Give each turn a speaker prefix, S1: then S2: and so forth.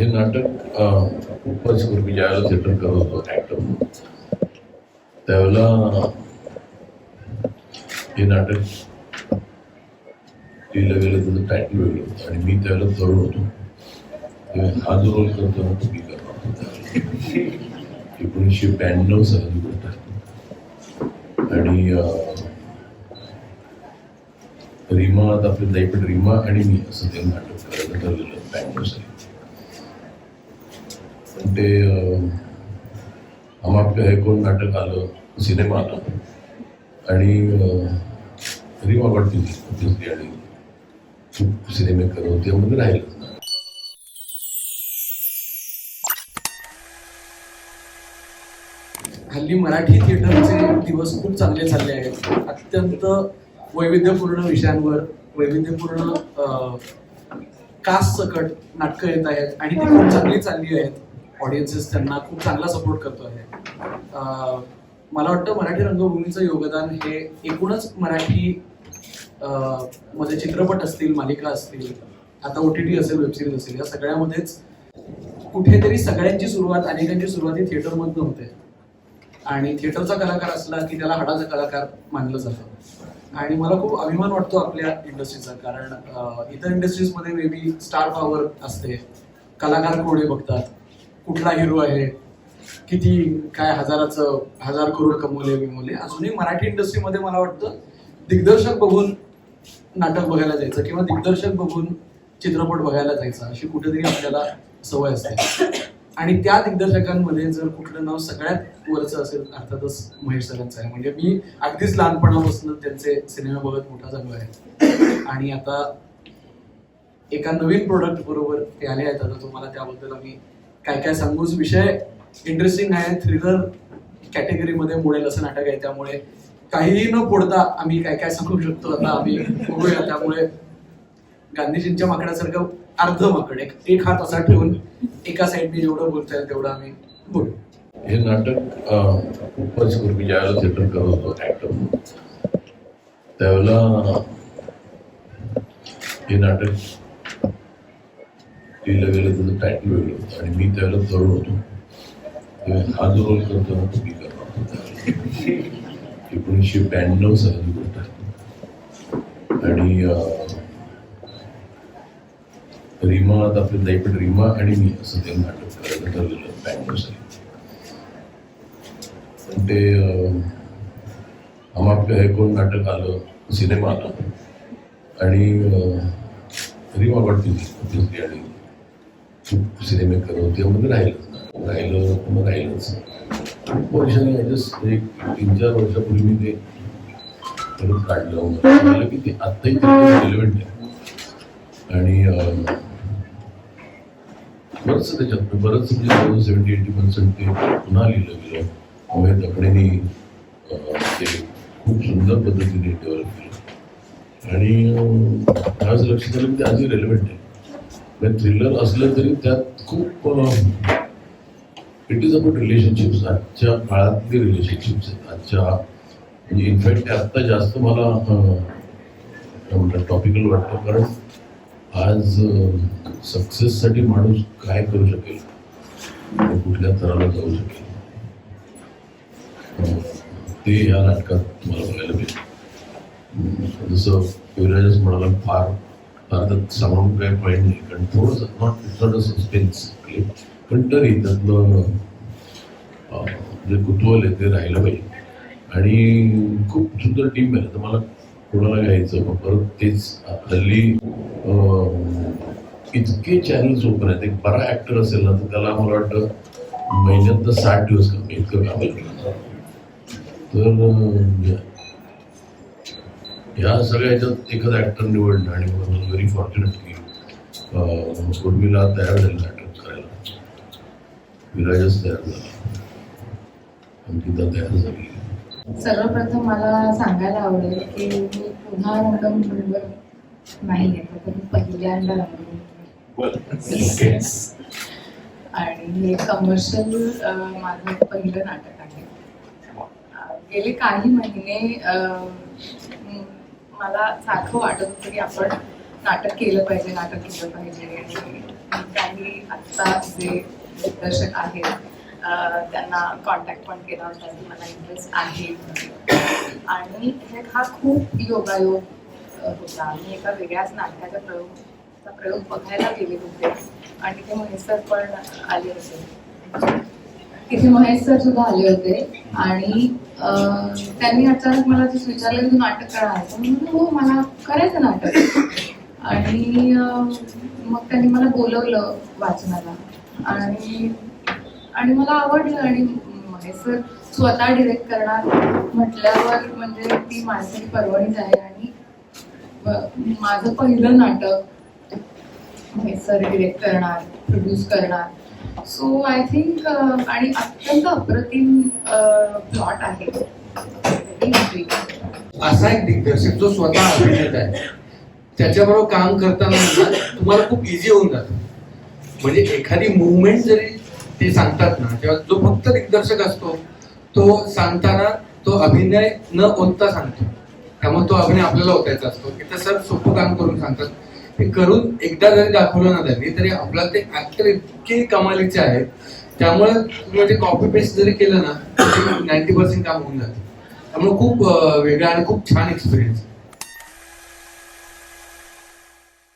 S1: हे नाटक अं, खूप वर्षपूर्वी ज्यावेळेला थिएटर करत होतो ऍक्टर त्यावेळेला हे नाटक लिहिलं गेलं त्याचं टायटल वेगळं होतं. आणि मी त्यावेळेला तरुण होतो. हा जो रोल करतो ना तो मी करणार होतो. एकोणीसशे ब्याण्णव साली गोष्ट आहे. आणि अं, आता आपली दैपट रीमा आणि मी असं ते नाटक करायचं ठरलेलं ब्याण्णव साली. ते अं, हम कोण नाटक आलं सिनेमा आला. आणि रिवा रीमा आणि खूप सिनेमे करत होते त्यामध्ये राहिलं.
S2: हल्ली मराठी थिएटरचे दिवस खूप चांगले चालले आहेत. अत्यंत वैविध्यपूर्ण विषयांवर वैविध्यपूर्ण कास्ट सकट नाटकं येत आहेत आणि ती खूप चांगली चालली आहेत. ऑडियन्सेस त्यांना खूप चांगला सपोर्ट करतो आहे. मला वाटतं मराठी रंगभूमीचं योगदान हे एकूणच मराठी मध्ये चित्रपट असतील मालिका असतील आता ओ टी टी असेल वेबसिरीज असेल या सगळ्यामध्येच कुठेतरी सगळ्यांची सुरुवात अनेकांची सुरुवात ही थिएटरमधनं होते. आणि थिएटरचा कलाकार असला की त्याला हाडाचा कलाकार मानलं जातं. आणि मला खूप अभिमान वाटतो आपल्या इंडस्ट्रीचा कारण इतर इंडस्ट्रीजमध्ये मे बी स्टार पॉवर असते. कलाकार कोडे बघतात? कुठला हिरो आहे? किती काय हजाराचं हजार करोड कमवले विमवले अजूनही मराठी इंडस्ट्रीमध्ये मला वाटतं दिग्दर्शक बघून नाटक बघायला जायचं किंवा दिग्दर्शक बघून चित्रपट बघायला जायचं अशी कुठेतरी आपल्याला सवय असते. आणि त्या दिग्दर्शकांमध्ये जर कुठलं नाव सगळ्यात वरचं असेल अर्थातच महेश सरांचं आहे. म्हणजे मी अगदीच लहानपणापासून त्यांचे सिनेमा बघत मोठा झालो आहे. आणि आता एका नवीन प्रोडक्ट बरोबर ते आले आहेत. आता तुम्हाला त्याबद्दल आम्ही काय काय सांगूच विषय इंटरेस्टिंग आहे थ्रिलर कॅटेगरीमध्ये मोडेल असं नाटक आहे. त्यामुळे काहीही न फोडता आम्ही काय काय सांगू शकतो. आता आम्ही बघूया. त्यामुळे गांधीजींच्या माकडासारखं अर्ध माकड एक एक हात असा ठेवून एका साईडने जेवढं बोलता येईल तेवढं आम्ही बोलू.
S1: हे नाटक खूपच पूर्वी ज्यावेळेला थिएटर करत होतो ऍक्टर त्यावेळेला हे नाटक लिहिलं वेळेला त्याचं टायटल वेगळं होतं आणि मी त्यावेळेला तरुण होतो हा जो रोल करतो ना तो मी करणार एकोणीसशे ब्याण्णव साली गोष्ट आहे आणि अं, रीमा आपले दैपट रीमा आणि मी असं ते नाटक करायचं ठरलेलं ब्याण्णव साली पण ते अं, हम आपके कोण नाटक आलं सिनेमा आला आणि अं, रीमा वाटते आणि खूप सिनेमे होते त्यामध्ये राहिलं राहिलं मग राहिलंच खूप वर्षांनी ॲडजस्ट एक तीन चार वर्षापूर्वी मी ते परत काढलं की ते आत्ताही रिलेव्हंट आहे आणि बरंच त्याच्यात बरंच म्हणजे सेवन्टी एटी पर्सेंट ते पुन्हा लिहिलं गेलं अभय दखडेनी ते खूप सुंदर पद्धतीने डेव्हलप केलं आणि आज लक्षात आलं की ते आजही रेलिव्हेंट आहे. थ्रिलर असलं तरी त्यात खूप इट इज अबाउट रिलेशनशिप्स आजच्या काळातली रिलेशनशिप्स आहेत. आजच्या म्हणजे इनफॅक्ट आत्ता जास्त मला काय म्हणतात टॉपिकल वाटतं. कारण आज सक्सेससाठी माणूस काय करू शकेल? कुठल्या थराला जाऊ शकेल? ते या नाटकात तुम्हाला बघायला मिळेल. जसं युवराजच म्हणाला फार फार त्यात सांगून काय नाही. कारण थोडंसं नॉट इट्स अ सस्पेन्स पण तरी त्यातलं जे कुतूहल आहे ते राहिलं पाहिजे. आणि खूप सुंदर टीम आहे. तर मला कोणाला घ्यायचं मग परत तेच हल्ली इतके चॅनल्स ओपन आहेत. एक बरा ऍक्टर असेल ना तर त्याला मला वाटतं महिन्यात साठ दिवस कमी इतकं काम आहे. तर ह्या सगळ्या ह्याच्यात एखादा ऍक्टर निवडणं आणि व्हेरी फॉर्च्युनेट की उर्मिला तयार झाली नाटक करायला. विराजच तयार झाला. अंकिता तयार झाली.
S3: सर्वप्रथम मला सांगायला आवडेल की मी पुन्हा रंगभूमीवर नाही येते तर मी पहिल्यांदा येते. आणि हे कमर्शियल माझं पहिलं नाटक आहे. गेले काही महिने मला सारखं वाटत होतं की आपण नाटक केलं पाहिजे नाटक केलं पाहिजे. आणि त्यांनी आत्ता जे दिग्दर्शक आहेत त्यांना कॉन्टॅक्ट पण केला होता की मला इंटरेस्ट आहे. आणि हे हा खूप योगायोग होता. मी एका वेगळ्याच नाटकाच्या प्रयोगचा प्रयोग बघायला गेले होते. आणि तिथे महेश पण आले होते. तिथे महेश सर सुद्धा आले होते. आणि त्यांनी अचानक मला just विचारलं की तू नाटक करायचं म्हणून हो मला करायचं नाटक. आणि मग त्यांनी मला बोलवलं वाचनाला. आणि आणि मला आवडलं. आणि सर स्वतः डिरेक्ट करणार. म्हटल्यावर म्हणजे ती माझी पर्वणीच आहे. आणि माझं पहिलं नाटक सर डिरेक्ट करणार प्रोड्यूस करणार. सो आय थिंक आणि अत्यंत अप्रतिम प्लॉट आहे.
S4: असा एक दिग्दर्शक जो स्वतः अभिनेत आहे. त्याच्याबरोबर काम करताना तुम्हाला खूप इझी होऊन जातं. म्हणजे एखादी मुवमेंट जरी ते सांगतात ना तेव्हा जो फक्त दिग्दर्शक असतो तो सांगताना तो अभिनय न ओतता सांगतो. त्यामुळे तो अभिनय आपल्याला ओतायचा असतो. की तर सर सोपं काम करून सांगतात. हे करून एकदा जरी दाखवलं ना त्यांनी तरी आपला ते ऍक्टर इतके कमालीचे आहेत. त्यामुळे म्हणजे कॉपी पेस्ट जरी केलं ना नाईन्टी पर्सेंट काम होऊन जातं. त्यामुळे खूप वेगळा आणि खूप छान एक्सपिरियन्स